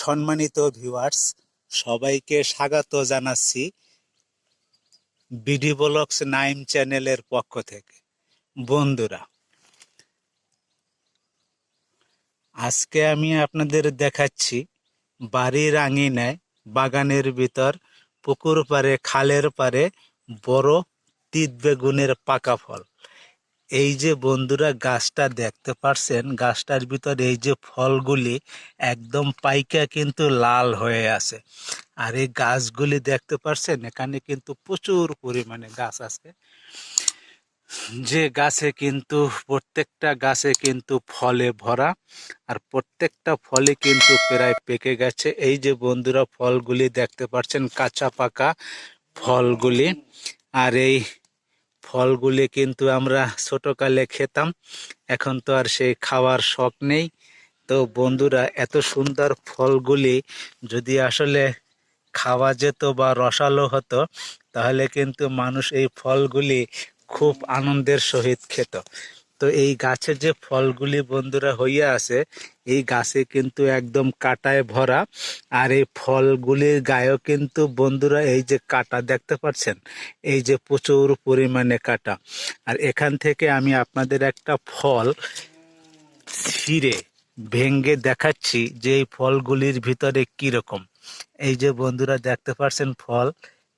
সম্মানিত ভিউয়ার্স সবাইকে স্বাগত জানাচ্ছি বিডি ব্লগস নাইম চ্যানেলের পক্ষ থেকে। বন্ধুরা, আজকে আমি আপনাদের দেখাচ্ছি বাড়ির আঙিনায় বাগানের ভিতর, পুকুর পারে খালের পারে বড় তিত বেগুনের পাকা ফল। এই যে বন্ধুরা গাছটা দেখতে পারছেন, গাছটার ভিতর এই যে ফলগুলি একদম পাইকা কিন্তু লাল হয়ে আছে। আর এই গাছগুলি দেখতে পারছেন, এখানে কিন্তু প্রচুর পরিমাণে গাছ আছে। যে গাছে কিন্তু, প্রত্যেকটা গাছে কিন্তু ফলে ভরা, আর প্রত্যেকটা ফলে কিন্তু প্রায় পেকে গেছে। এই যে বন্ধুরা ফলগুলি দেখতে পাচ্ছেন কাঁচা পাকা ফলগুলি। আর এই ফলগুলি কিন্তু আমরা ছোটকালে খেতাম। এখন তো আর সেই খাওয়ার শখ নেই। তো বন্ধুরা, এত সুন্দর ফলগুলি যদি আসলে খাওয়া যেত বা রসালো হতো, তাহলে কিন্তু মানুষ এই ফলগুলি খুব আনন্দের সহিত খেত। তো এই গাছের যে ফলগুলি বন্ধুরা হইয়া আছে, এই গাছে কিন্তু একদম কাটায় ভরা। আর এই ফলগুলির গায়েও কিন্তু বন্ধুরা এই যে কাটা দেখতে পাচ্ছেন, এই যে প্রচুর পরিমাণে কাটা। আর এখান থেকে আমি আপনাদের একটা ফল ছিঁড়ে ভেঙ্গে দেখাচ্ছি যে এই ফলগুলির ভিতরে কি রকম। এই যে বন্ধুরা দেখতে পাচ্ছেন ফল,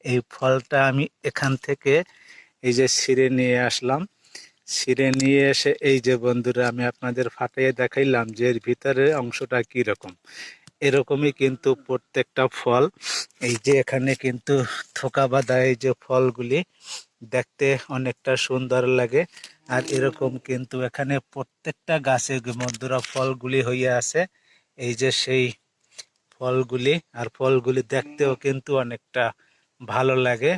এই ফলটা আমি এখান থেকে এই যে ছিঁড়ে নিয়ে আসলাম। ছিঁড়ে নিয়ে এসে, এই যে বন্ধুরা, আমি আপনাদের ফাটিয়ে দেখাইলাম যে এর ভিতরে অংশটা কি রকম এরকমই কিন্তু প্রত্যেকটা ফল। এই যে এখানে কিন্তু থোকা বাঁধা এই যে ফলগুলি দেখতে অনেকটা সুন্দর লাগে। আর এরকম কিন্তু এখানে প্রত্যেকটা গাছে বন্ধুরা ফলগুলি হইয়া আছে। এই যে সেই ফলগুলি, আর ফলগুলি দেখতেও কিন্তু অনেকটা ভালো লাগে।